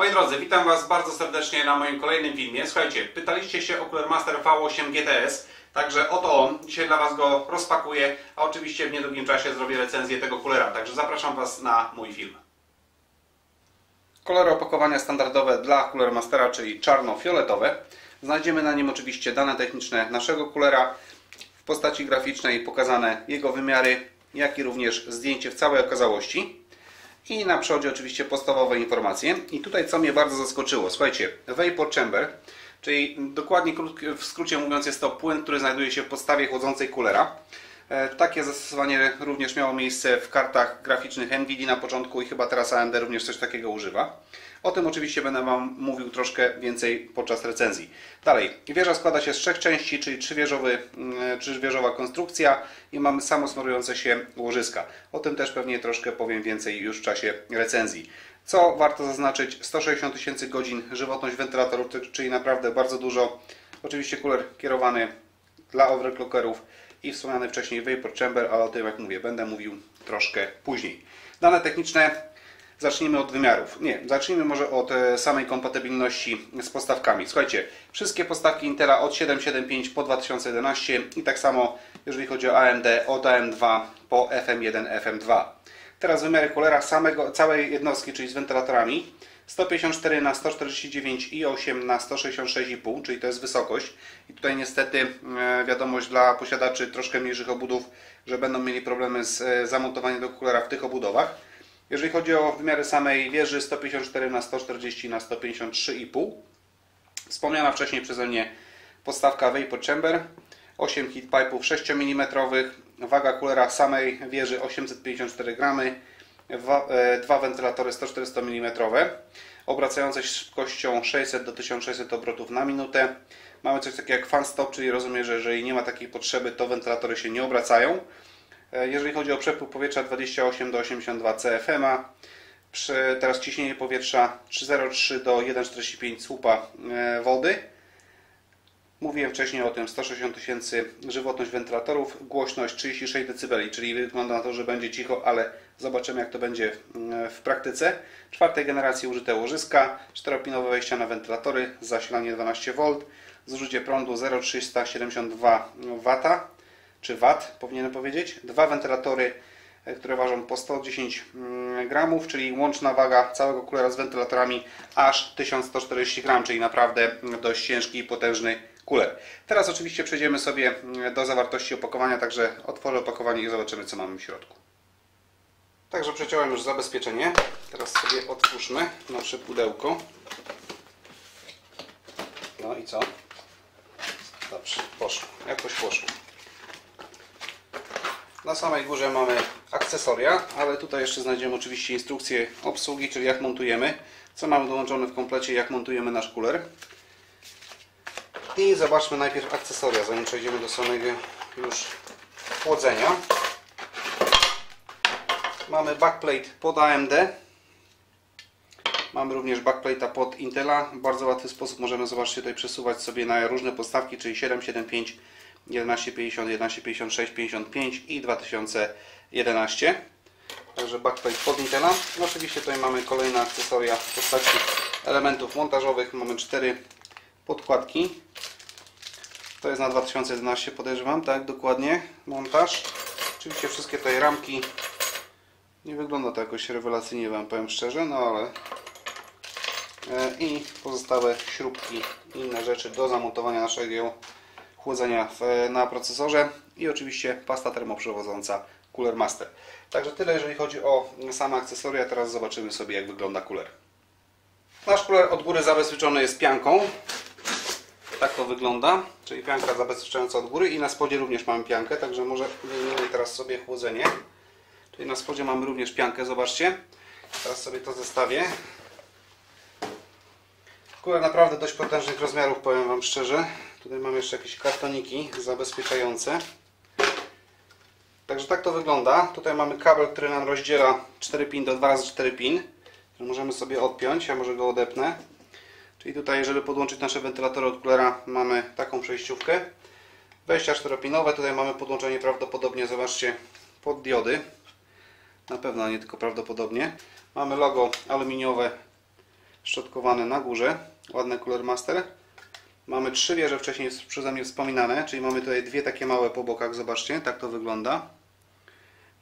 Moi drodzy, witam Was bardzo serdecznie na moim kolejnym filmie. Słuchajcie, pytaliście się o Cooler Master V8 GTS, także oto on. Dzisiaj dla Was go rozpakuję, a oczywiście w niedługim czasie zrobię recenzję tego coolera, także zapraszam Was na mój film. Kolory opakowania standardowe dla Cooler Mastera, czyli czarno-fioletowe. Znajdziemy na nim oczywiście dane techniczne naszego coolera w postaci graficznej, pokazane jego wymiary, jak i również zdjęcie w całej okazałości. I na przodzie oczywiście podstawowe informacje. I tutaj co mnie bardzo zaskoczyło. Słuchajcie, Vapor Chamber, czyli dokładnie w skrócie mówiąc jest to płyn, który znajduje się w podstawie chłodzącej kulera. E, takie zastosowanie również miało miejsce w kartach graficznych NVIDIA na początku i chyba teraz AMD również coś takiego używa. O tym oczywiście będę Wam mówił troszkę więcej podczas recenzji. Dalej, wieża składa się z trzech części, czyli trzywieżowy, mm, trzywieżowa konstrukcja i mamy samosmarujące się łożyska. O tym też pewnie troszkę powiem więcej już w czasie recenzji. Co warto zaznaczyć, 160 tysięcy godzin żywotność wentylatorów, czyli naprawdę bardzo dużo. Oczywiście kuler kierowany dla overclockerów i wspomniany wcześniej Vapor Chamber, ale o tym jak mówię, będę mówił troszkę później. Dane techniczne Zacznijmy od wymiarów. Nie, zacznijmy może od e, samej kompatybilności z postawkami. Słuchajcie, wszystkie postawki Intela od 775 po 2011 i tak samo jeżeli chodzi o AMD od AM2 po FM1, FM2. Teraz wymiary kulera samego, całej jednostki, czyli z wentylatorami. 154 na 149 i 8 na 166,5, czyli to jest wysokość. I tutaj niestety e, wiadomość dla posiadaczy troszkę mniejszych obudów, że będą mieli problemy z e, zamontowaniem do kulera w tych obudowach. Jeżeli chodzi o wymiary samej wieży 154 na 140 na 153,5 wspomniana wcześniej przeze mnie podstawka Vapor Chamber 8 heat pipe'ów 6 mm waga kulera samej wieży 854 g dwa wentylatory 140 mm obracające się szybkością 600 do 1600 obrotów na minutę mamy coś takiego jak fan stop, czyli rozumiem, że jeżeli nie ma takiej potrzeby to wentylatory się nie obracają E, jeżeli chodzi o przepływ powietrza 28 do 82 CFM, teraz ciśnienie powietrza 303 do 1,45 słupa e, wody. Mówiłem wcześniej o tym 160 tysięcy żywotność wentylatorów, głośność 36 dB, czyli wygląda na to, że będzie cicho, ale zobaczymy jak to będzie w praktyce. Czwartej generacji użyte łożyska, 4-pinowe wejścia na wentylatory, zasilanie 12V, zużycie prądu 0,372 W czy wat powinienem powiedzieć. Dwa wentylatory, e, które ważą po 110 mm, gramów, czyli łączna waga całego kulera z wentylatorami aż 1140 gram, czyli naprawdę dość ciężki i potężny kuler. Teraz oczywiście przejdziemy sobie mm, do zawartości opakowania, także otworzę opakowanie i zobaczymy co mamy w środku. Także przeciąłem już zabezpieczenie. Teraz sobie otwórzmy nasze pudełko. No i co? Dobrze, poszło. Jakoś poszło. Na samej górze mamy akcesoria, ale tutaj jeszcze znajdziemy oczywiście instrukcję obsługi, czyli jak montujemy, co mamy dołączone w komplecie, jak montujemy nasz kuler. I zobaczmy najpierw akcesoria, zanim przejdziemy do samego już chłodzenia. Mamy backplate pod AMD. Mamy również backplate'a pod Intela. W bardzo łatwy sposób możemy, zobaczcie, tutaj przesuwać sobie na różne postawki, czyli 775 1150, 1156, 55 i 2011. Także backplate pod Intela. No oczywiście tutaj mamy kolejne akcesoria w postaci elementów montażowych. Mamy cztery podkładki. To jest na 2011 podejrzewam, tak dokładnie montaż. Oczywiście wszystkie tutaj ramki nie wygląda to jakoś rewelacyjnie Wam powiem szczerze, no ale e, i pozostałe śrubki i inne rzeczy do zamontowania naszego chłodzenia w, na procesorze i oczywiście pasta termoprzewodząca Cooler Master. Także tyle jeżeli chodzi o same akcesoria. Teraz zobaczymy sobie jak wygląda cooler. Nasz cooler od góry zabezpieczony jest pianką. Tak to wygląda, czyli pianka zabezpieczająca od góry i na spodzie również mamy piankę, także może wyjmiemy teraz sobie chłodzenie. Czyli na spodzie mamy również piankę, zobaczcie. Teraz sobie to zestawię. Cooler naprawdę dość potężnych rozmiarów, powiem Wam szczerze. Tutaj mamy jeszcze jakieś kartoniki zabezpieczające. Także tak to wygląda. Tutaj mamy kabel, który nam rozdziela 4 pin do 2x4 pin. Możemy sobie odpiąć, ja może go odepnę. Czyli tutaj, jeżeli podłączyć nasze wentylatory od kulera, mamy taką przejściówkę. Wejścia 4-pinowe, tutaj mamy podłączenie prawdopodobnie, zobaczcie, pod diody. Na pewno nie tylko prawdopodobnie. Mamy logo aluminiowe szczotkowane na górze. Ładny Cooler Master. Mamy trzy wieże wcześniej przeze mnie wspominane, czyli mamy tutaj dwie takie małe po bokach, zobaczcie, tak to wygląda.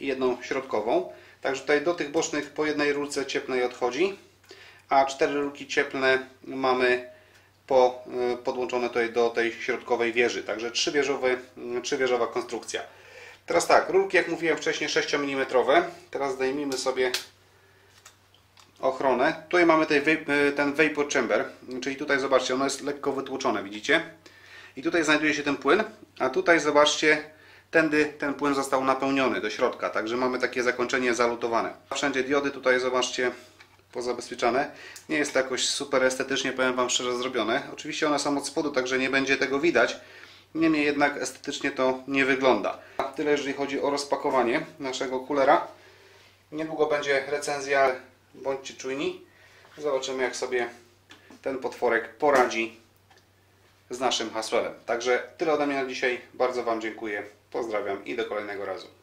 I jedną środkową. Także tutaj do tych bocznych po jednej rurce cieplnej odchodzi, a cztery rurki cieplne mamy po, y, podłączone tutaj do tej środkowej wieży. Także trzywieżowy, y, trzywieżowa konstrukcja. Teraz tak, rurki jak mówiłem wcześniej 6 mm. Teraz zdejmijmy sobie ochronę. Tutaj mamy wy- ten vapor chamber, czyli tutaj zobaczcie, ono jest lekko wytłoczone, widzicie? I tutaj znajduje się ten płyn, a tutaj zobaczcie, tędy ten płyn został napełniony do środka, także mamy takie zakończenie zalutowane. Wszędzie diody tutaj zobaczcie pozabezpieczane. Nie jest to jakoś super estetycznie, powiem Wam szczerze, zrobione. Oczywiście one są od spodu, także nie będzie tego widać. Niemniej jednak estetycznie to nie wygląda. Tyle jeżeli chodzi o rozpakowanie naszego kulera. Niedługo będzie recenzja, bądźcie czujni. Zobaczymy jak sobie ten potworek poradzi z naszym hasłem. Także tyle ode mnie na dzisiaj. Bardzo Wam dziękuję. Pozdrawiam i do kolejnego razu.